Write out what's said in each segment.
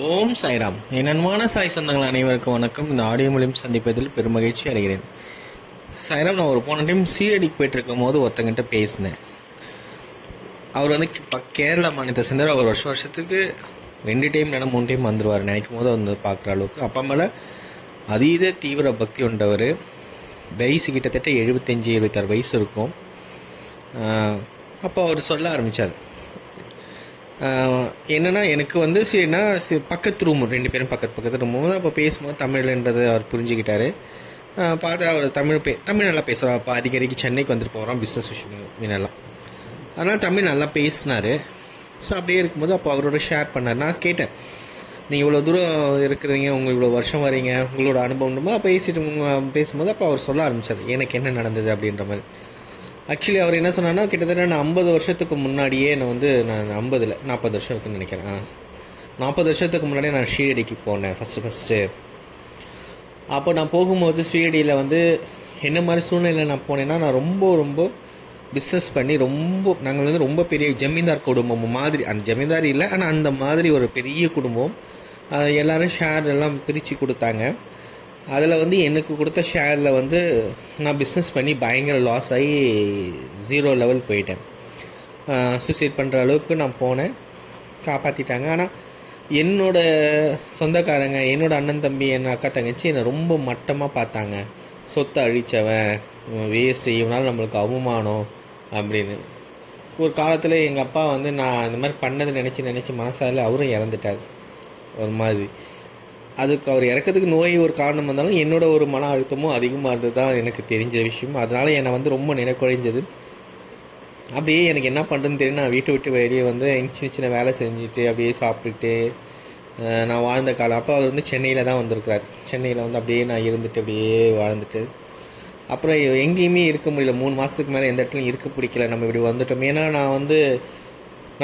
ஓம் சாய்ராம். என் அன்பான சாய் சொந்தங்கள் அனைவருக்கும் வணக்கம். இந்த ஆடியோ மூலியம் சந்திப்பதில் பெருமகிழ்ச்சி அடைகிறேன். சாய்ராம் நான் ஒரு போன டைம் சீரடிக்கு போயிட்டு போது ஒருத்தங்கிட்ட பேசினேன். அவர் வந்து இப்போ கேரளா மாநிலத்தை சேர்ந்தவர். அவர் வருஷம் வருஷத்துக்கு ரெண்டு டைம் இல்லைனா மூணு டைம் வந்துடுவார் நினைக்கும் போது வந்து பார்க்குற அளவுக்கு அப்பா மேலே அதீத தீவிர பக்தி உண்டவர். வயசு கிட்டத்தட்ட எழுபத்தஞ்சி எழுபத்தாறு வயசு இருக்கும். அப்போ அவர் சொல்ல ஆரம்பித்தார் என்னென்னா எனக்கு வந்து சரினா சரி, பக்கத்து ரூம் ரெண்டு பேரும் பக்கத்து பக்கத்து ரூம் அப்போ பேசும்போது தமிழ்ன்றது அவர் புரிஞ்சுக்கிட்டாரு. பார்த்து அவர் தமிழ் பே தமிழ் நல்லா பேசுகிறார் அப்போ அடிக்கடிக்கு சென்னைக்கு வந்துட்டு போகிறோம் பிஸ்னஸ் விஷயம் மீனெல்லாம். அதனால் தமிழ் நல்லா பேசினார். ஸோ அப்படியே இருக்கும்போது அப்போ அவரோட ஷேர் பண்ணார். நான் கேட்டேன் நீ இவ்வளோ தூரம் இருக்கிறீங்க உங்கள் இவ்வளோ வருஷம் வரீங்க உங்களோட அனுபவம் பேசிட்டு பேசும்போது அப்போ அவர் சொல்ல ஆரம்பித்தார் எனக்கு என்ன நடந்தது? அப்படின்ற மாதிரி. ஆக்சுவலி அவர் என்ன சொன்னார்னா கிட்டத்தட்ட நான் ஐம்பது வருஷத்துக்கு முன்னாடியே நான் வந்து நான் ஐம்பதில் நாற்பது வருஷம் இருக்குன்னு நினைக்கிறேன். நாற்பது வருஷத்துக்கு முன்னாடியே நான் ஷீரடிக்கு போனேன் ஃபஸ்ட்டு ஃபஸ்ட்டு அப்போ நான் போகும்போது ஷீரடியில் வந்து என்ன மாதிரி சூழ்நிலை நான் போனேன்னா நான் ரொம்ப ரொம்ப பிஸ்னஸ் பண்ணி ரொம்ப நாங்கள் வந்து ரொம்ப பெரிய ஜமீன்தார் குடும்பம் மாதிரி அந்த ஜமீன்தார் இல்லை ஆனால் அந்த மாதிரி ஒரு பெரிய குடும்பம் எல்லோரும் ஷேர் எல்லாம் பிரித்து கொடுத்தாங்க. அதில் வந்து எனக்கு கொடுத்த ஷேரில் வந்து நான் பிஸ்னஸ் பண்ணி பயங்கர லாஸ் ஆகி ஜீரோ லெவல் போயிட்டேன். சூசைட் பண்ணுற அளவுக்கு நான் போனேன். காப்பாற்றிட்டாங்க ஆனால் என்னோட சொந்தக்காரங்க என்னோடய அண்ணன் தம்பி என் அக்கா தங்கச்சி என்னை ரொம்ப மட்டமாக பார்த்தாங்க. சொத்தை அழிச்சவன் வேஸ்ட்டு இவனால் நம்மளுக்கு அவமானம் அப்படின்னு. ஒரு காலத்தில் எங்கள் அப்பா வந்து நான் இந்த மாதிரி பண்ணதை நினச்சி நினச்சி மனசால அவரும் இறந்துட்டார். ஒரு மாதிரி. அதுக்கு அவர் இறக்கிறதுக்கு நோய் ஒரு காரணம் வந்தாலும் என்னோட ஒரு மன அழுத்தமும் அதிகமாக இருந்தது தான் எனக்கு தெரிஞ்ச விஷயம். அதனால் என்னை வந்து ரொம்ப நினைக்குழைஞ்சது அப்படியே எனக்கு என்ன பண்ணுறதுன்னு தெரியும் நான் வீட்டை விட்டு வெளியே வந்து சின்ன சின்ன வேலை செஞ்சுட்டு அப்படியே சாப்பிட்டுட்டு நான் வாழ்ந்த காலம். அப்போ அவர் வந்து சென்னையில் தான் வந்திருக்கிறார். சென்னையில் வந்து அப்படியே நான் இருந்துட்டு அப்படியே வாழ்ந்துட்டு. அப்புறம் எங்கேயுமே இருக்க முடியல. மூணு மாதத்துக்கு மேலே எந்த இடத்துலையும் இருக்க பிடிக்கல. நம்ம இப்படி வந்துட்டோம். ஏன்னா நான் வந்து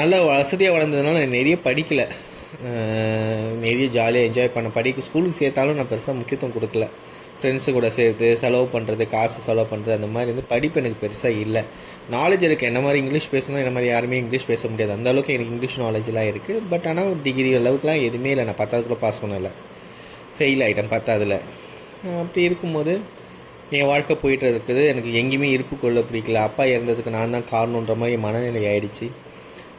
நல்ல வசதியாக வளர்ந்ததுனால நான் நிறைய படிக்கலை. மேபி ஜாலியாக என்ஜாய் பண்ண. படிக்க ஸ்கூலுக்கு சேர்த்தாலும் நான் பெருசாக முக்கியத்துவம் கொடுக்கல. ஃப்ரெண்ட்ஸு கூட சேர்த்து செலவு பண்ணுறது காசு செலவு பண்ணுறது அந்த மாதிரி வந்து படிப்பு எனக்கு பெருசாக இல்லை. நாலேஜ் இருக்குது என்ன மாதிரி இங்கிலீஷ் பேசணும் என்ன மாதிரி யாருமே இங்கிலீஷ் பேச முடியாது. அந்த அளவுக்கு எனக்கு இங்கிலீஷ் நாலேஜ்லாம் இருக்குது பட் ஆனால் டிகிரி அளவுக்குலாம் எதுவுமே இல்லை. நான் பத்தாவது பாஸ் பண்ணலை. ஃபெயில் ஆகிட்டேன் பத்தாவதில். அப்படி இருக்கும்போது என் வாழ்க்கை போயிட்டு இருக்குது. எனக்கு எங்கேயுமே இருப்பு கொள்ள பிடிக்கல. அப்பா இறந்ததுக்கு நான் தான் காரணன்ற மாதிரி மனநிலை ஆயிடுச்சு.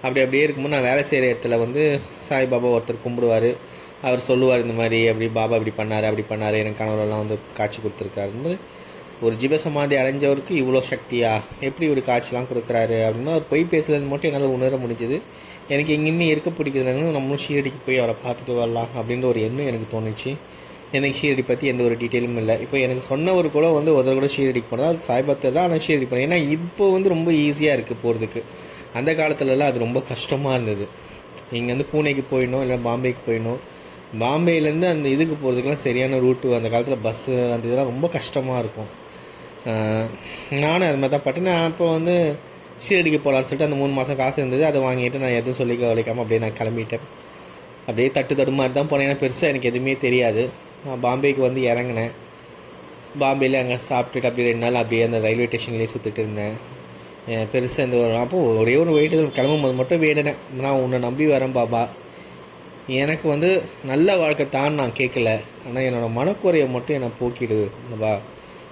அப்படி அப்படியே இருக்கும்போது நான் வேலை செய்கிற இடத்துல வந்து சாய்பாபா ஒருத்தர் கும்பிடுவார். அவர் சொல்லுவார் இந்த மாதிரி அப்படி பாபா இப்படி பண்ணார் அப்படி பண்ணார். எனக்கு கணவரெல்லாம் வந்து காட்சி கொடுத்துருக்காருன்னு ஒரு ஜீவசமாதி அடைஞ்சவருக்கு இவ்வளோ சக்தியா? எப்படி ஒரு காட்சிலாம் கொடுக்குறாரு? அப்படின்னு அவர் பொய் பேசுறது மட்டும் என்னால் உணர முடிஞ்சது. எனக்கு எங்கேயுமே இருக்க பிடிக்குதுன்னு நம்மளும் ஷீரடிக்கு போய் அவரை பார்த்துட்டு வரலாம் அப்படின்ற ஒரு எண்ணம் எனக்கு தோணுச்சு. எனக்கு ஷீரடி பற்றி எந்த ஒரு டீட்டெயிலும் இல்லை. இப்போ எனக்கு சொன்னவர் கூட வந்து ஒரு கூட ஷீரடிக்கு போனது. அது சாய்பாத்தை தான் ஆனால் ஷீரடி போனேன் ஏன்னா இப்போ வந்து ரொம்ப ஈஸியாக இருக்குது போகிறதுக்கு அந்த காலத்துலலாம் அது ரொம்ப கஷ்டமாக இருந்தது. இங்கேருந்து பூனேக்கு போயிடணும் இல்லை பாம்பேக்கு போயிடணும். பாம்பேலேருந்து அந்த இதுக்கு போகிறதுக்கெலாம் சரியான ரூட்டு அந்த காலத்தில் பஸ்ஸு அந்த இதெல்லாம் ரொம்ப கஷ்டமாக இருக்கும். நானும் அது மாதிரி தான் பட்டு நான் அப்போ வந்து ஷீரடிக்கு போகலான்னு சொல்லிட்டு அந்த மூணு மாதம் காசு இருந்தது. அதை வாங்கிட்டு நான் எதுவும் சொல்லி கவலைக்காமல் அப்படியே நான் கிளம்பிட்டேன். அப்படியே தட்டு தடுமாறி மாதிரி தான் போனேன். ஏன்னா பெருசாக எனக்கு எதுவுமே தெரியாது. நான் பாம்பேக்கு வந்து இறங்கினேன். பாம்பேயில் அங்கே சாப்பிட்டுட்டு அப்படியே ரெண்டு நாள் அப்படியே அந்த ரயில்வே ஸ்டேஷன்லேயே சுற்றிட்டு இருந்தேன். பெருசாக இந்த ஒரு அப்போ ஒரே ஒரு வெயிட்டு கிளம்பும் போது மட்டும் வேடினேன். நான் உன்னை நம்பி வரேன் பாபா. எனக்கு வந்து நல்ல வாழ்க்கை தான் நான் கேட்கல. ஆனால் என்னோடய மனக்குறையை மட்டும் என்னை போக்கிடுது பா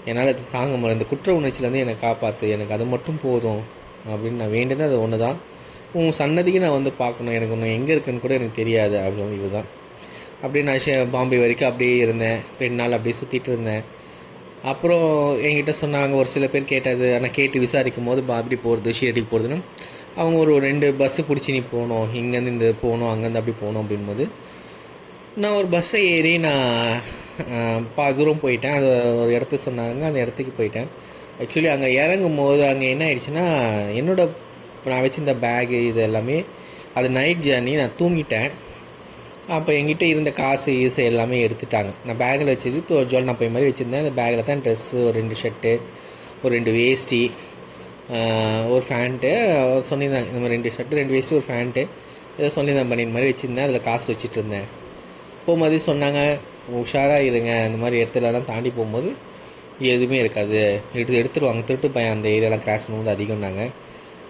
என்னால் அது தாங்க முடியல. இந்த குற்ற உணர்ச்சியிலேருந்து என்னை காப்பாற்று எனக்கு அது மட்டும் போதும் அப்படின்னு நான் வேண்டியது அது ஒன்று தான் உன் சன்னதிக்கு நான் வந்து பார்க்கணும். எனக்கு ஒன்று எங்கே இருக்குன்னு கூட எனக்கு தெரியாது. அப்படின்னு இதுதான் அப்படியே நான் பாம்பே வரைக்கும் அப்படியே இருந்தேன். ரெண்டு நாள் அப்படியே சுற்றிட்டு இருந்தேன். அப்புறம் என்கிட்ட சொன்னாங்க ஒரு சில பேர் கேட்டது ஆனால் கேட்டு விசாரிக்கும் போது பா- அப்படி போகிறது ஷீரடிக்கு போகிறதுன்னு அவங்க ஒரு ரெண்டு பஸ்ஸு பிடிச்சி நீ போகணும் இங்கேருந்து இந்த போகணும் அங்கேருந்து அப்படி போகணும் அப்படின்போது நான் ஒரு பஸ்ஸை ஏறி நான் பா தூரம் போயிட்டேன். அது ஒரு இடத்த சொன்னாங்க அந்த இடத்துக்கு போயிட்டேன். ஆக்சுவலி அங்கே இறங்கும் போது அங்கே என்ன ஆயிடுச்சுன்னா என்னோட நான் வச்சிருந்த பேகு இது எல்லாமே அது நைட் ஜேர்னி நான் தூங்கிட்டேன். அப்போ என்கிட்ட இருந்த காசு ஈசு எல்லாமே எடுத்துட்டாங்க. நான் பேக்கில் வச்சுட்டு ஒரு ஜுவல் நான் போய் மாதிரி வச்சுருந்தேன். அந்த பேக்கில் தான் ட்ரெஸ்ஸு ஒரு ரெண்டு ஷர்ட்டு ஒரு ரெண்டு வேஷ்டி ஒரு ஃபேண்ட்டு சொல்லியிருந்தாங்க இந்த மாதிரி ரெண்டு ஷர்ட்டு ரெண்டு வேஷ்டி ஒரு ஃபேண்ட்டு ஏதோ சொல்லியிருந்தேன் பண்ணி இந்த மாதிரி வச்சுருந்தேன். அதில் காசு வச்சுட்டு இருந்தேன். போகும்போது சொன்னாங்க உஷாராக இருங்க. இந்த மாதிரி இடத்துலலாம் தாண்டி போகும்போது எதுவுமே இருக்காது. எடுத்து எடுத்துருவாங்க. திருட்டு பையன் அந்த ஏரியாலாம் கிராஸ் பண்ணும்போது அதிகம்னாங்க.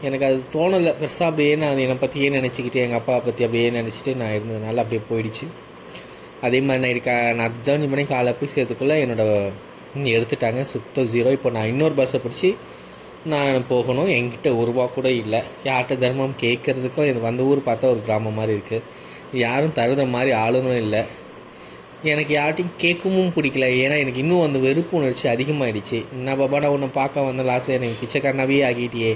எனக்கு அது தோணலை. பெருசாக அப்படியே நான் என்னை பற்றியே நினச்சிக்கிட்டு எங்கள் அப்பாவை பற்றி அப்படியே நினச்சிட்டு நான் இருந்ததுனால அப்படியே போயிடுச்சு. அதே மாதிரி நான் கா நான் அஞ்சு மணி காலை போய் சேர்த்துக்குள்ளே என்னோடய எடுத்துட்டாங்க. சுத்தம் ஜீரோ இப்போ நான் இன்னொரு பஸ்ஸை பிடிச்சி நான் போகணும். என்கிட்ட ஒரு ரூபா கூட இல்லை. யார்கிட்ட தர்மம் கேட்குறதுக்கோ இது வந்த ஊர் பார்த்தா ஒரு கிராமம் மாதிரி இருக்குது யாரும் தருத மாதிரி ஆளுனும் இல்லை. எனக்கு யார்ட்டையும் கேட்கவும் பிடிக்கல. ஏன்னா எனக்கு இன்னும் அந்த வெறுப்பு உணர்ச்சி அதிகமாகிடுச்சு நான் பாபா நான் உன்னை பார்க்க வந்த லாஸ்ட்டில் எனக்கு பிச்சைக்காரனாவே ஆகிட்டியே.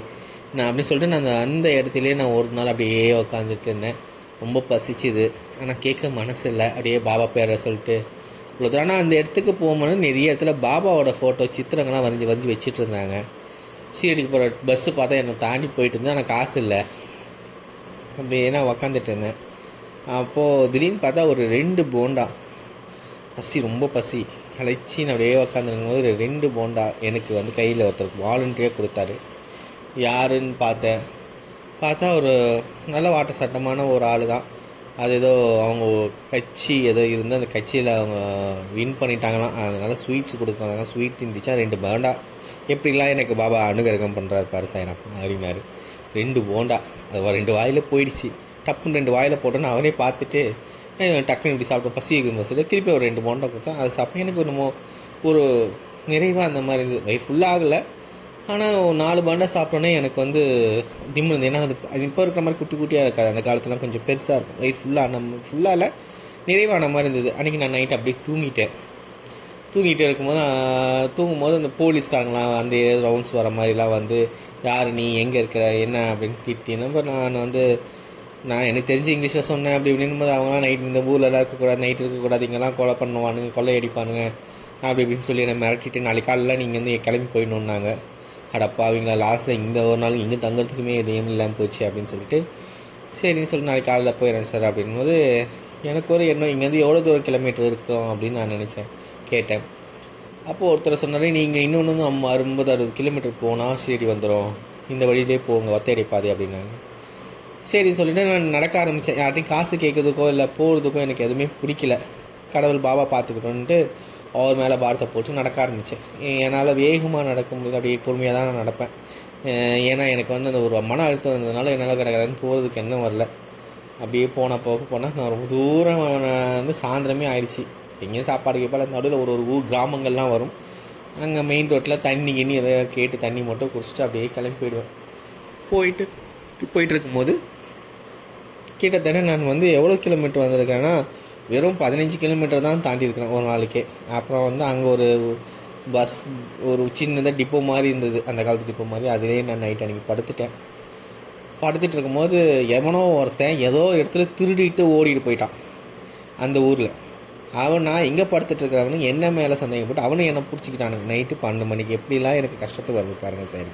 நான் அப்படின்னு சொல்லிட்டு நான் அந்த அந்த நான் ஒரு நாள் அப்படியே உட்காந்துட்டு இருந்தேன். ரொம்ப பசிச்சுது. ஆனால் கேட்க மனசு இல்லை. அப்படியே பாபா பேரை சொல்லிட்டு இவ்வளோ ஆனால் அந்த இடத்துக்கு போகும்போது நிறைய இடத்துல பாபாவோட ஃபோட்டோ சித்திரங்கள்லாம் வரைஞ்சி வரைஞ்சி வச்சுட்டு இருந்தாங்க. சீரடிக்கு போகிற பஸ்ஸு பார்த்தா என்னை தாண்டி போயிட்டு இருந்தேன் ஆனால் காசு இல்லை. அப்படியே நான் உக்காந்துட்டு இருந்தேன். அப்போது திடீர்னு பார்த்தா ஒரு ரெண்டு போண்டா. பசி ரொம்ப பசி. அழைச்சி நான் அப்படியே உக்காந்துருக்கும் போது ஒரு ரெண்டு போண்டா எனக்கு வந்து கையில் ஒருத்தருக்கு வாலண்டியாக கொடுத்தாரு. யாருன்னு பார்த்தேன். பார்த்தா ஒரு நல்ல வாட்ட சட்டமான ஒரு ஆள் தான். அது ஏதோ அவங்க கட்சி ஏதோ இருந்து அந்த கட்சியில் அவங்க வின் பண்ணிட்டாங்களாம் அதனால ஸ்வீட்ஸ் கொடுக்கும். அதனால் ஸ்வீட் திந்திச்சா ரெண்டு போண்டா. எப்படிலாம் எனக்கு பாபா அனுகிரகம் பண்ணுறாரு பாரு சாயனம் அப்படின்னாரு. ரெண்டு போண்டா. அது ஒரு ரெண்டு வாயில் போயிடுச்சு. டப்புன்னு ரெண்டு வாயில் போட்டோன்னு அவனே பார்த்துட்டு "ஏய், டக்குன்னு இப்படி சாப்பிட்டு பசி இருக்குன்னு சொல்லி திருப்பி ஒரு ரெண்டு போண்டா கொடுத்தேன். அது சாப்பிட்டு எனக்கு என்னமோ ஒரு நிறைவாக அந்த மாதிரி இருந்தது. வயிறு ஃபுல்லாகலை ஆனால் நாலு பாண்டா சாப்பிட்டோன்னே எனக்கு வந்து திம்முது ஏன்னா அது அது இப்போ இருக்கிற மாதிரி குட்டி குட்டியாக இருக்காது. அந்த காலத்துலாம் கொஞ்சம் பெருசாக இருக்கும். வயிறு ஃபுல்லாக நம்ம ஃபுல்லாக இல்லை நிறைவான மாதிரி இருந்தது. அன்றைக்கி நான் நைட் அப்படியே தூங்கிட்டேன். தூங்கிட்டே இருக்கும்போது ஆஹ், தூங்கும்போது அந்த போலீஸ்காரங்களாம் வந்து ரவுண்ட்ஸ் வர மாதிரிலாம் வந்து யார் நீ? எங்கே இருக்கிற? என்ன? அப்படின்னு திட்டினப்போ நான் வந்து நான் எனக்கு தெரிஞ்சு இங்கிலீஷில் சொன்னேன். அப்படி இப்படின்னு போது அவங்களாம் நைட் இந்த ஊர்லலாம் இருக்கக்கூடாது நைட் இருக்கக்கூடாது இங்கெல்லாம் கொலை பண்ணுவானுங்க கொள்ளையடிப்பானுங்க அப்படி இப்படின்னு சொல்லி என்னை மிரட்டிட்டு நாளைக்கு காலையில் நீங்கள் வந்து கிளம்பி போயிடணுன்னாங்க அடப்பா அவங்கள லாஸ்ட்டில் இந்த ஒரு நாள் இங்கே தங்குறதுக்குமே இடம் இல்லாமல் போச்சு அப்படின்னு சொல்லிட்டு சரின்னு சொல்லி நாளைக்கு காலையில் போயிடுறேன் சார் அப்படின்போது எனக்கு ஒரு எண்ணம் இங்கேருந்து எவ்வளோ தூரம் கிலோமீட்டர் இருக்கும் அப்படின்னு நான் நினச்சேன் கேட்டேன். அப்போது ஒருத்தர் சொன்னாலே நீங்கள் இன்னொன்று அம்மா அறுபது அறுபது கிலோமீட்டர் போனால் ஷீரடி வந்துடும் இந்த வழியிலே போங்க ஒத்தையடி பாதை அப்படின்னாங்க சரி சொல்லிட்டு நான் நடக்க ஆரம்பித்தேன் யார்ட்டையும் காசு கேட்குறதுக்கோ இல்லை போகிறதுக்கோ எனக்கு எதுவுமே பிடிக்கல. கடவுள் பாபா பார்த்துக்கிட்டோன்ட்டு அவர் மேலே பாரத்தை போட்டு நடக்க ஆரம்பித்தேன் என்னால் வேகமாக நடக்க முடியல. அப்படியே பொறுமையாக தான் நான் நடப்பேன். ஏன்னா எனக்கு வந்து அந்த ஒரு மன அழுத்தம் இருந்ததுனால என்னால் கிடக்கிறேன்னு போகிறதுக்கு என்ன வரல. அப்படியே போன போக போனால் நான் ரொம்ப தூரம் நான் வந்து சாயந்தரமே ஆயிடுச்சு. எங்கேயும் சாப்பாடு கேட்பாடு நடுவில் ஒரு ஒரு ஊர் கிராமங்கள்லாம் வரும். அங்கே மெயின் ரோட்டில் தண்ணி கிண்ணி எதாவது கேட்டு தண்ணி மட்டும் குடிச்சிட்டு அப்படியே கிளம்பி போயிடுவேன். போயிட்டு போயிட்டு இருக்கும்போது கிட்டத்தட்ட நான் வந்து எவ்வளோ கிலோமீட்டர் வந்திருக்கேன்னா வெறும் பதினஞ்சு கிலோமீட்டர் தான் தாண்டி இருக்கிறேன் ஒரு நாளைக்கே. அப்புறம் வந்து அங்கே ஒரு பஸ் ஒரு சின்னதாக டிப்போ மாதிரி இருந்தது. அந்த காலத்து டிப்போ மாதிரி. அதிலே நான் நைட் அன்றைக்கி படுத்துட்டேன். படுத்துட்டு இருக்கும்போது எவனோ ஒருத்தன் ஏதோ இடத்துல திருடிட்டு ஓடிட்டு போயிட்டான். அந்த ஊரில். அவன் நான் எங்கே படுத்துட்டு இருக்கிறவனு என்ன மேலே சந்தேகப்பட்டு அவனும் என்னை பிடிச்சிக்கிட்டானுங்க. நைட்டு பன்னெண்டு மணிக்கு எப்படிலாம் எனக்கு கஷ்டத்துக்கு வருது பாருங்கள் சரி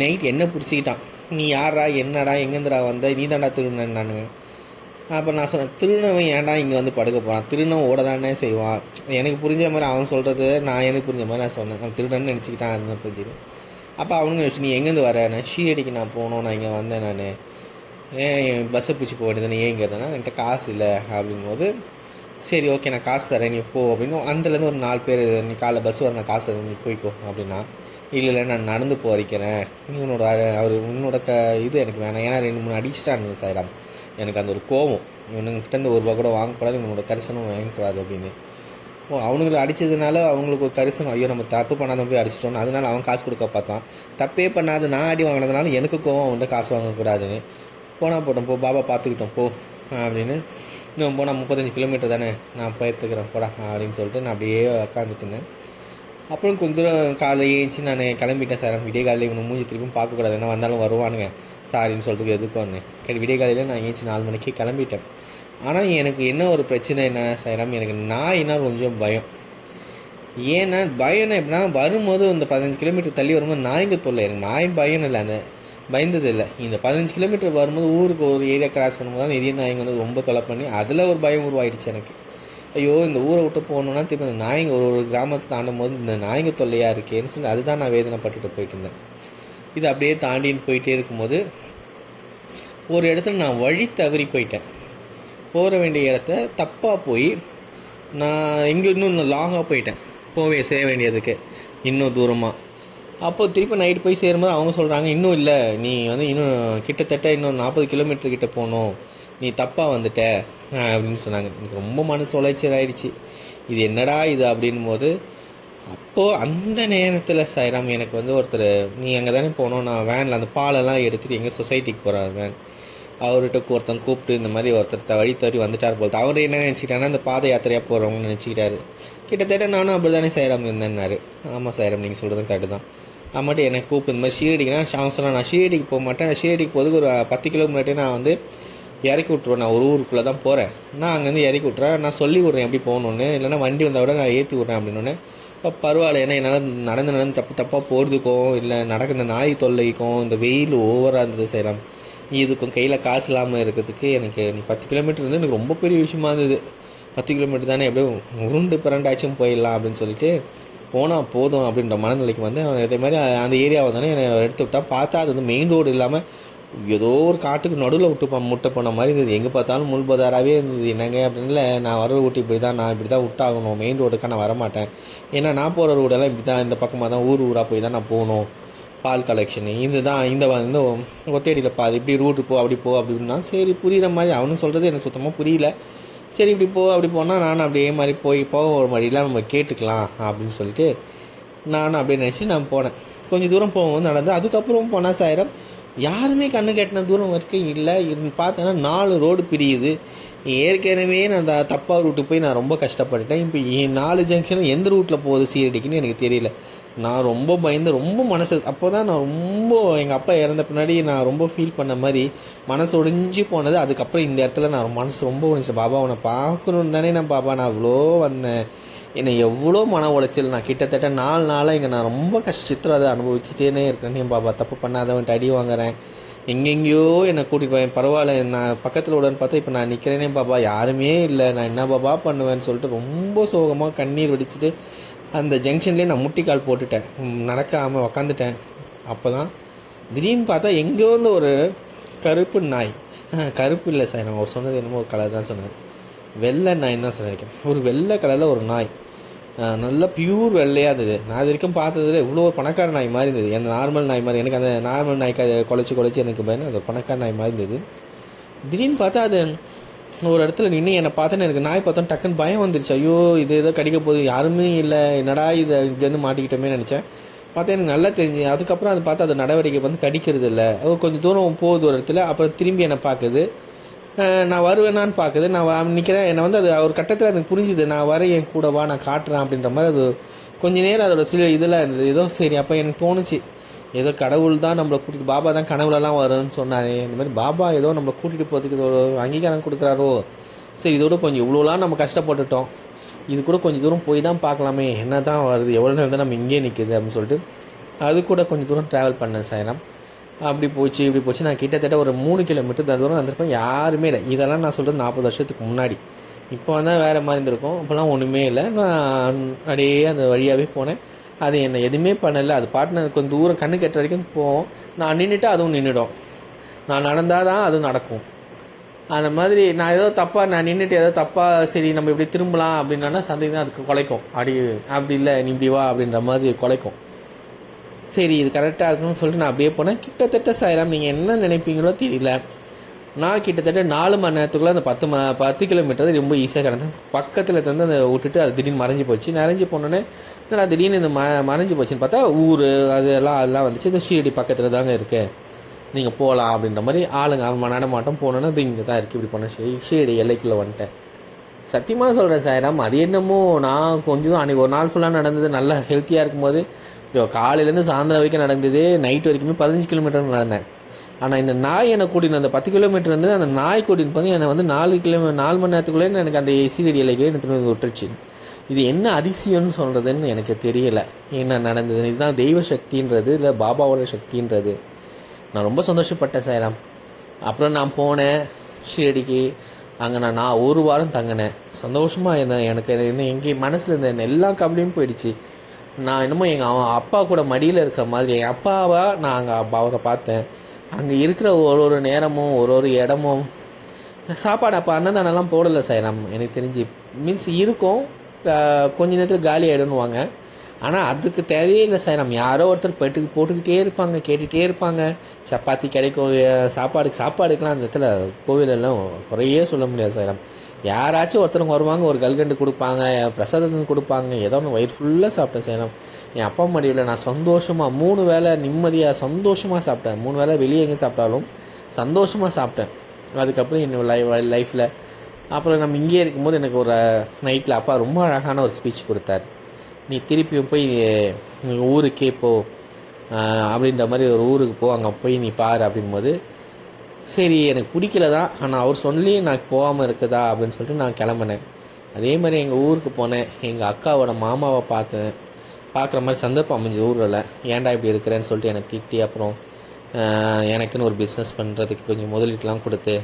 நைட் என்ன பிடிச்சிக்கிட்டான். நீ யாரா என்னடா? எங்கேருந்துடா வந்த? நீ தாண்டா திருநன் அப்போ நான் சொன்னேன் திருநவன் ஏன்டா இங்கே வந்து படுக்க போகிறான் திருநவன் ஓட தானே செய்வான். எனக்கு புரிஞ்ச மாதிரி அவன் சொல்கிறது நான் எனக்கு புரிஞ்ச மாதிரி நான் சொன்னேன். அவன் திருடன்னு நினச்சிக்கிட்டான் அதுதான் புரிஞ்சுது அப்போ அவனுங்க யோசிச்சு நீ எங்கேருந்து வரேன் ஷீரடிக்கு நான் போகணும் நான் இங்கே வந்தேன் நான். ஏன் பஸ்ஸை பிடிச்சி போக வேண்டியது ஏன் இங்கே இருந்தேன்னா என்கிட்ட காசு இல்லை அப்படிங்கும்போது சரி ஓகே நான் காசு தரேன் நீ போ அப்படின்னு. அந்தலேருந்து ஒரு நாலு பேர் நீ காலைல பஸ் வர நான் காசு நீ போய்க்கோ அப்படின்னா இல்லை இல்லை நான் நடந்து போகிறேன் நீ உன்னோட அவர் உன்னோட க இது எனக்கு வேணாம். ஏன்னா ரெண்டு மூணு அடிச்சிட்டானுங்க சாயிராம் எனக்கு அந்த ஒரு கோவம் இவனுங்கிட்ட இருந்து ஒரு ரூபா கூட வாங்கக்கூடாது. இவனோட கரிசனம் வாங்கக்கூடாது அப்படின்னு. ஓ அவனுங்களை அடித்ததுனால அவங்களுக்கு ஒரு கரிசனம் ஐயோ நம்ம தப்பு பண்ணாத போய் அடிச்சிட்டோம் அதனால அவன் காசு கொடுக்க பார்த்தான். தப்பே பண்ணாது நான் அடி வாங்கினதுனால எனக்கு கோவம் அவன்கிட்ட காசு வாங்கக்கூடாதுன்னு. போனால் போட்டோம் போ பாபா பார்த்துக்கிட்டோம் போ அப்படின்னு. இன்னும் போனால் முப்பத்தஞ்சு கிலோமீட்டர் தானே நான் போயிருத்துக்கிறேன் போடா அப்படின்னு சொல்லிட்டு நான் அப்படியே உக்காந்துட்டு இருந்தேன். அப்புறம் கொஞ்ச தூரம் காலைல ஏஞ்சி நான் கிளம்பிட்டேன் சார். விடிய காலையில் இவனை மூஞ்சி திருப்பியும் பார்க்கக்கூடாது. என்ன வந்தாலும் வருவானுங்க. சாரின்னு சொல்கிறதுக்கு எதுக்கும் கடி விடிய காலையில் நான் ஏஞ்சி நாலு மணிக்கு கிளம்பிட்டேன். ஆனால் எனக்கு என்ன ஒரு பிரச்சனை என்ன சார்? எனக்கு நாய்னா கொஞ்சம் பயம். ஏன்னா பயம்னா எப்படின்னா வரும்போது இந்த பதினஞ்சு கிலோமீட்டர் தள்ளி வரும்போது நாய்ங்க தொல்லை. எனக்கு நாய் பயம் இல்லை. அந்த பயந்தது இல்லை. இந்த பதினஞ்சு கிலோமீட்டர் வரும்போது ஊருக்கு ஒரு ஏரியா கிராஸ் பண்ணும்போது தான் நிறைய நாய்ங்க வந்து ரொம்ப தொலை பண்ணி அதில் ஒரு பயம் உருவாயிடுச்சு எனக்கு. ஐயோ இந்த ஊரை விட்டு போகணுன்னா திருப்பி இந்த நாய்ங்க ஒரு ஒரு கிராமத்தை தாண்டும் போது இந்த நாய்ங்க தொல்லையாக இருக்கேன்னு சொல்லி அதுதான் நான் வேதனைப்பட்டுட்டு போயிட்டு இருந்தேன். இது அப்படியே தாண்டின்னு போயிட்டே இருக்கும்போது ஒரு இடத்துல நான் வழி தவறி போயிட்டேன். போக வேண்டிய இடத்த தப்பாக போய் நான் எங்கே இன்னும் லாங்காக போயிட்டேன். போவே செய்ய வேண்டியதுக்கு. இன்னும் தூரமாக அப்போ திருப்பி நைட்டு போய் சேரும்போது அவங்க சொல்கிறாங்க இன்னும் இல்லை. நீ வந்து இன்னும் கிட்டத்தட்ட இன்னும் நாற்பது கிலோமீட்டர் கிட்ட போகணும். நீ தப்பாக வந்துட்ட அப்படின்னு சொன்னாங்க. எனக்கு ரொம்ப மனசு உளைச்சல் ஆயிடுச்சு இது என்னடா இது அப்படின்னும் போது அப்போது அந்த நேரத்தில் சாய்ராம் எனக்கு வந்து ஒருத்தர் நீ அங்கே தானே போகணும் நான் வேனில் அந்த பாலெல்லாம் எடுத்துகிட்டு எங்கள் சொசைட்டிக்கு போகிறார் வேன். அவர்கிட்ட ஒருத்தன் கூப்பிட்டு இந்த மாதிரி ஒருத்தர் வழி தவறி வந்துட்டார் போல். அவர் என்ன நினச்சிக்கிட்டாருன்னா இந்த பாத யாத்திரையாக போகிறவங்கன்னு நினச்சிக்கிட்டாரு. கிட்டத்தட்ட நானும் அப்படி தானே சாய்ராம் இருந்தேன்னாரு. ஆமாம் சாய்ராம் நீங்கள் சொல்கிறது கரெக்டு தான். அம்மாட்டி என்னை கூப்பிட்டு இந்த மாதிரி ஷீரடிக்குனா அவன் சொன்னான் நான் ஷீரடிக்கு போக மாட்டேன். ஷீரடிக்கு போகிறதுக்கு ஒரு பத்து கிலோமீட்டர் நான் வந்து இறக்கி விட்ருவேன் நான் ஒரு ஊருக்குள்ளே தான் போகிறேன் நான் அங்கேருந்து இறக்கி விட்றேன் நான் சொல்லி விட்றேன் எப்படி போகணுன்னு இல்லைன்னா வண்டி வந்தால் விட நான் ஏற்றி விட்றேன் அப்படின்னு இப்போ பரவாயில்ல ஏன்னா என்னால் நடந்து நடந்து தப்பு தப்பாக போகிறதுக்கும் இல்லை நடக்க இந்த நாய் தொல்லைக்கும் இந்த வெயில் ஓவராக இருந்தது செய்யலாம் இதுக்கும் கையில் காசு இல்லாமல் இருக்கிறதுக்கு எனக்கு பத்து கிலோமீட்டர் வந்து எனக்கு ரொம்ப பெரிய விஷயமா இருந்தது. பத்து கிலோமீட்டர் தானே எப்படியும் உருண்டு பிறண்டாச்சும் போயிடலாம் அப்படின்னு சொல்லிட்டு போனால் போதும் அப்படின்ற மனநிலைக்கு வந்து அவன் மாதிரி அந்த ஏரியாவை தானே என்னை எடுத்து விட்டான் பார்த்தா அது வந்து மெயின் ரோடு இல்லாமல் ஏதோ ஒரு காட்டுக்கு நடுவில் விட்டு முட்டை போன மாதிரி இருந்தது. எங்கே பார்த்தாலும் முள் பதாராகவே இருந்தது. என்னங்க அப்படின்ல நான் வர ரூட்டு இப்படி தான் நான் இப்படி தான் விட்டாகணும் மெயின் ரோடுக்காக நான் வரமாட்டேன். ஏன்னா நான் போகிற ரோடெல்லாம் இப்படி தான் இந்த பக்கமாக தான் ஊர் ஊராக போய் தான் நான் போகணும். பால் கலெக்ஷனு இது தான் இந்த வந்து ஒத்தேடியில் பா இப்படி ரூட்டு போ அப்படி போ அப்படின்னா சரி புரியுற மாதிரி. அவனும் சொல்கிறது எனக்கு சுத்தமாக புரியல. சரி இப்படி போ அப்படி போனால் நானும் அப்படியே மாதிரி போய் போக ஒரு மாதிரிலாம் நம்ம கேட்டுக்கலாம் அப்படின்னு சொல்லிட்டு நானும் அப்படியே நினச்சி நான் போனேன். கொஞ்சம் தூரம் போகும்போது நடந்து அதுக்கப்புறம் போனால் சாயிரம் யாருமே கண்ணு கட்டின தூரம் வரைக்கும் இல்லை. இது பார்த்தேன்னா நாலு ரோடு பிரியுது. ஏற்கனவே நான் அந்த தப்பாக ரூட்டு போய் நான் ரொம்ப கஷ்டப்பட்டுட்டேன். இப்போ என் நாலு ஜங்ஷனும் எந்த ரூட்டில் போகுது சீரடிக்குன்னு எனக்கு தெரியல. நான் ரொம்ப பயந்து ரொம்ப மனசு அப்போ தான் நான் ரொம்ப எங்கள் அப்பா இறந்த பின்னாடி நான் ரொம்ப ஃபீல் பண்ண மாதிரி மனசு ஒடிஞ்சு போனது. அதுக்கப்புறம் இந்த இடத்துல நான் மனசு ரொம்ப ஒடிஞ்சு பாபா உன்னை பார்க்கணுன்னு தானே நான் பாபா நான் அவ்வளோ வந்தேன். என்னை எவ்வளோ மன உளைச்சல் நான் கிட்டத்தட்ட நாலு நாளாக இங்கே நான் ரொம்ப கஷ்டத்தில் அதை அனுபவிச்சுட்டேனே இருக்கேன். என் பாபா தப்பு பண்ணாதவன்ட்டு அடி வாங்குறேன். எங்கெங்கேயோ என்னை கூட்டிகிட்டு போய் பரவாயில்ல நான் பக்கத்தில் விடன்னு பார்த்தா இப்போ நான் நிற்கிறேனே பாபா யாருமே இல்லை. நான் என்ன பாபா பண்ணுவேன்னு சொல்லிட்டு ரொம்ப சோகமாக கண்ணீர் வெடிச்சிட்டு அந்த ஜங்ஷன்லேயே நான் முட்டிக்கால் போட்டுட்டேன். நடக்காமல் உக்காந்துட்டேன். அப்போ தான் திடீர்னு பார்த்தா எங்கேயோ வந்து ஒரு கருப்பு நாய். கருப்பு இல்லை சார். நான் அவர் சொன்னது என்னமோ ஒரு கலர் தான் சொன்னார் வெள்ளை நாய்ன்னு தான் நினைக்கிறேன். ஒரு வெள்ளை கலரில் ஒரு நாய். நல்லா பியூர் வெள்ளையாக இருந்தது. நான் இது வரைக்கும் பார்த்ததுல இவ்வளோ ஒரு பணக்கார நாய் மாதிரி இருந்தது. அந்த நார்மல் நாய் மாதிரி. எனக்கு அந்த நார்மல் நாய்க்கு அதை குலைச்சி குலைச்சி எனக்கு பயன் அது பணக்கார நாய் மாதிரி இருந்தது. திடீர்னு பார்த்தா அது ஒரு இடத்துல நின்று என்னை பார்த்தேன்னு எனக்கு நாய் பார்த்தோன்னு டக்குன்னு பயம் வந்துருச்சு. ஐயோ இது ஏதோ கடிக்க போகுது. யாருமே இல்லை. என்னடா இதை? இப்படிலேருந்து மாட்டிக்கிட்டோமே நினச்சேன். பார்த்தா எனக்கு நல்லா தெரிஞ்சு அதுக்கப்புறம் அது பார்த்தா அது நடவடிக்கை வந்து கடிக்கிறது இல்லை கொஞ்சம் தூரம் போகுது ஒரு இடத்துல. அப்புறம் திரும்பி என்னை பார்க்குது. நான் வருவேனான்னு பார்க்குது. நான் நிற்கிறேன் என்னை வந்து அது ஒரு கட்டத்தில் எனக்கு புரிஞ்சுது. நான் வரேன் என் கூட வா நான் காட்டுறேன் அப்படின்ற மாதிரி அது கொஞ்ச நேரம் அதோட சில இதெல்லாம் இருந்தது. ஏதோ சரி அப்போ எனக்கு தோணுச்சு. ஏதோ கடவுள் தான் நம்மளை கூட்டிகிட்டு பாபா தான் கனவுலலாம் வரும்னு சொன்னாரே. இந்த மாதிரி பாபா ஏதோ நம்மளை கூட்டிகிட்டு போகிறதுக்கு இது ஒரு அங்கீகாரம் கொடுக்குறாரோ? சரி இதோட கொஞ்சம் இவ்வளோலாம் நம்ம கஷ்டப்பட்டுட்டோம். இது கூட கொஞ்சம் தூரம் போய் தான் பார்க்கலாமே. என்ன தான் வருது? எவ்வளோ நேரம் தான் நம்ம இங்கேயே நிற்குது அப்படின்னு சொல்லிட்டு அது கூட கொஞ்சம் தூரம் ட்ராவல் பண்ணேன் சாயனம் அப்படி போச்சு இப்படி போச்சு. நான் கிட்டத்தட்ட ஒரு மூணு கிலோமீட்டர் தூரம் வந்திருப்பேன் யாருமே இல்லை. இதெல்லாம் நான் சொல்கிறது நாற்பது வருஷத்துக்கு முன்னாடி. இப்போ தான் வேறு மாதிரி இருந்திருக்கும். இப்போலாம் ஒன்றுமே இல்லை. நான் அப்படியே அந்த வழியாகவே போனேன். அது என்னை எதுவுமே பண்ணலை. அது பாட்டு கொஞ்சம் தூரம் கண்ணு கெட்ட வரைக்கும் போவோம். நான் நின்றுட்டு அதுவும் நின்றுடும் நான் நடந்தால் தான் அதுவும் நடக்கும். அந்த மாதிரி நான் ஏதோ தப்பாக நான் நின்றுட்டு ஏதோ தப்பாக சரி நம்ம இப்படி திரும்பலாம் அப்படின்னா சந்தேகம் தான் அதுக்கு குலைக்கும். அப்படி அப்படி இல்லை நீ இப்படி வா அப்படின்ற மாதிரி குலைக்கும். சரி இது கரெக்டாக இருக்குன்னு சொல்லிட்டு நான் அப்படியே போனேன். கிட்டத்தட்ட சாயிரம் நீங்கள் என்ன நினைப்பீங்களோ தெரியல. நான் கிட்டத்தட்ட நாலு மணி நேரத்துக்குள்ளே அந்த பத்து ம பத்து கிலோமீட்டர் ரொம்ப ஈஸியாக கிடந்தேன். பக்கத்தில் தந்து அதை விட்டுட்டு அது திடீர்னு மறைஞ்சு போச்சு. மறைஞ்சு போனோன்னே என்னடா திடீர்னு இந்த ம மறைஞ்சு போச்சுன்னு பார்த்தா ஊர் அதெல்லாம் எல்லாம் வந்துச்சு. இந்த ஷீரடி பக்கத்தில் தாங்க இருக்குது நீங்கள் போகலாம் அப்படின்ற மாதிரி ஆளுங்க அவன் நடமாட்டம் போனோன்னா இது இங்கே தான் இருக்குது இப்படி போன ஷீரடி எல்லைக்குள்ளே வந்துட்டேன். சத்தியமாக சொல்கிறேன் சாயிராம் அது என்னமோ நான் கொஞ்சம் அன்றைக்கி ஒரு நாள் ஃபுல்லாக நடந்தது நல்லா ஹெல்த்தியாக இருக்கும்போது ஐயோ காலையிலேருந்து சாயந்தரம் வரைக்கும் நடந்தது. நைட் வரைக்குமே பதினஞ்சு கிலோமீட்டர் நடந்தேன். ஆனால் இந்த நாய் என்னை கூட்டின்னு அந்த பத்து கிலோமீட்டர் வந்து அந்த நாய் கூட்டின்னு போய் என்னை வந்து நாலு கிலோ நாலு மணி நேரத்துக்குள்ளே எனக்கு அந்த சீரடி ரெடியிலேயே எனக்கு வந்து விட்டுருச்சு. இது என்ன அதிசயம்னு சொல்கிறதுன்னு எனக்கு தெரியலை. என்ன நடந்தது இதுதான் தெய்வ சக்தின்றது இல்லை பாபாவோட சக்தின்றது. நான் ரொம்ப சந்தோஷப்பட்டேன் சாய்ராம். அப்புறம் நான் போனேன் ஷீரடிக்கு. அங்கே நான் நான் ஒரு வாரம் தங்கினேன். சந்தோஷமாக இருந்தேன். எனக்கு என்ன எங்கே மனசில் இருந்த எல்லா கவலையும் போயிடுச்சு. நான் என்னமோ எங்கள் அவன் அப்பா கூட மடியில் இருக்கிற மாதிரி என் அப்பாவாக நான் அங்கே அவரை பார்த்தேன். அங்கே இருக்கிற ஒரு ஒரு நேரமும் ஒரு ஒரு இடமும் சாப்பாடு அப்போ அன்னதானம்லாம் போடலை சாய்ராம் எனக்கு தெரிஞ்சு. மீன்ஸ் இருக்கும் கொஞ்ச நேரத்தில் காலி ஆகிடுன்னுவாங்க ஆனால் அதுக்கு தேவையே இல்லை சார் நம்ம யாரோ ஒருத்தர் போயிட்டு போட்டுக்கிட்டே இருப்பாங்க கேட்டுகிட்டே இருப்பாங்க. சப்பாத்தி கிடைக்கும் சாப்பாடுக்கு சாப்பாடுக்கெலாம் அந்த இடத்துல கோவிலெல்லாம் குறையே சொல்ல முடியாது சார் யாராச்சும் ஒருத்தவங்க வருவாங்க ஒரு கல்கண்டு கொடுப்பாங்க பிரசாதம் கொடுப்பாங்க ஏதோ ஒன்று வயிறு ஃபுல்லாக சாப்பிட்டேன் சேனம். என் அப்பா மடியில் நான் சந்தோஷமாக மூணு வேளை நிம்மதியாக சந்தோஷமாக சாப்பிட்டேன். மூணு வேளை வெளியே எங்கே சாப்பிட்டாலும் சந்தோஷமாக சாப்பிட்டேன். அதுக்கப்புறம் என்னோட லை லைஃப்பில் அப்புறம் நம்ம இங்கேயே இருக்கும்போது எனக்கு ஒரு நைட்டில் அப்பா ரொம்ப அழகான ஒரு ஸ்பீச் கொடுத்தாரு. நீ திருப்பியும் போய் ஊருக்கே போ. அப்படின்ற மாதிரி ஒரு ஊருக்கு போ. அங்கே போய் நீ பாரு. அப்படிங்கும்போது சரி எனக்கு பிடிக்கல தான் ஆனால் அவர் சொல்லி நான் போகாமல் இருக்குதா அப்படின்னு சொல்லிட்டு நான் கிளம்புனேன். அதே மாதிரி எங்கள் ஊருக்கு போனேன். எங்கள் அக்காவோட மாமாவை பார்த்தேன். பார்க்குற மாதிரி சந்தர்ப்பம் அமைஞ்ச ஊரில். ஏன்டா இப்படி இருக்கிறேன்னு சொல்லிட்டு என்னை திட்டி அப்புறம் எனக்குன்னு ஒரு பிஸ்னஸ் பண்ணுறதுக்கு கொஞ்சம் முதலீட்டெலாம் கொடுத்து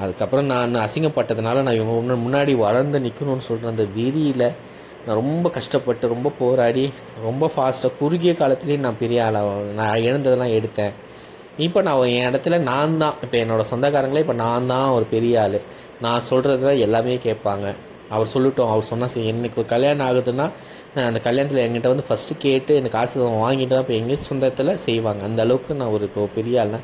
அதுக்கப்புறம் நான் அசிங்கப்பட்டதுனால நான் இவங்க முன்ன- முன்னாடி வளர்ந்து நிற்கணும்னு சொல்கிற அந்த வீதியில் நான் ரொம்ப கஷ்டப்பட்டு ரொம்ப போராடி ரொம்ப ஃபாஸ்ட்டாக குறுகிய காலத்துலேயே நான் பெரிய ஆளாக நான் இழந்ததெல்லாம் எடுத்தேன். இப்போ நான் என் இடத்துல நான் தான். இப்போ என்னோடய சொந்தக்காரங்களே இப்போ நான் தான் ஒரு பெரிய ஆள். நான் சொல்கிறது தான் எல்லாமே கேட்பாங்க. அவர் சொல்லட்டும் அவர் சொன்னால் சரி. எனக்கு ஒரு கல்யாணம் ஆகுதுன்னா நான் அந்த கல்யாணத்தில் என்கிட்ட வந்து ஃபஸ்ட்டு கேட்டு எனக்கு காசு வாங்கிட்டு தான் இப்போ எங்கள் சொந்தத்தில் செய்வாங்க. அந்த அளவுக்கு நான் ஒரு இப்போ பெரிய ஆள்னா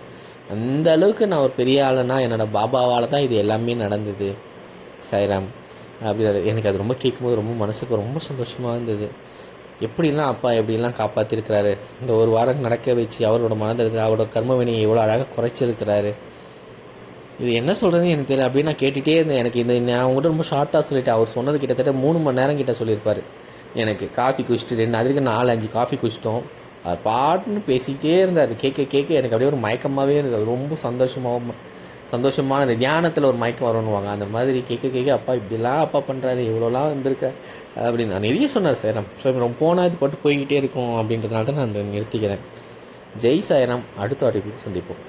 அந்த அளவுக்கு நான் ஒரு பெரிய ஆளுனா என்னோடய பாபாவால் தான் இது எல்லாமே நடந்தது. சாய்ராம் அப்படி எனக்கு அது ரொம்ப கேட்கும்போது ரொம்ப மனசுக்கு ரொம்ப சந்தோஷமாக இருந்தது. எப்படிலாம் அப்பா எப்படிலாம் காப்பாற்றிருக்கிறாரு இந்த ஒரு வாரம் நடக்க வச்சு அவரோட மனதில் அவரோட கர்மவினியை எவ்வளோ அழகாக குறைச்சிருக்கிறாரு. இது என்ன சொல்கிறதுன்னு எனக்கு தெரியல. அப்படின்னு நான் கேட்டுகிட்டே இருந்தேன். எனக்கு இந்த நான் ரொம்ப ஷார்ட்டாக சொல்லிட்டேன். அவர் சொன்னது கிட்டத்தட்ட மூணு மணி நேரம் கிட்ட சொல்லியிருப்பார். எனக்கு காஃபி குடிச்சிட்டு ரெண்டு அதுக்கு நாலு அஞ்சு காஃபி குடிச்சிட்டோம். அவர் பாட்டுன்னு பேசிக்கிட்டே இருந்தார். கேட்க கேட்க எனக்கு அப்படியே ஒரு மயக்கமாகவே இருந்தது. ரொம்ப சந்தோஷமாகவும் சந்தோஷமான இந்த தியானத்தில் ஒரு மயக்கம் வரணுவாங்க அந்த மாதிரி கேட்க கேட்க அப்பா இப்படிலாம் அப்பா பண்ணுறாரு இவ்வளோலாம் வந்திருக்க? அப்படின்னு நான் நிறைய சொன்னார் சேரம் ஸோ ரொம்ப போனால் இது போட்டு போய்கிட்டே இருக்கும். அப்படின்றதுனால தான் நான் அந்த நிறுத்திக்கிறேன். ஜெய் சாயனம் அடுத்த அடிப்பில் சந்திப்போம்.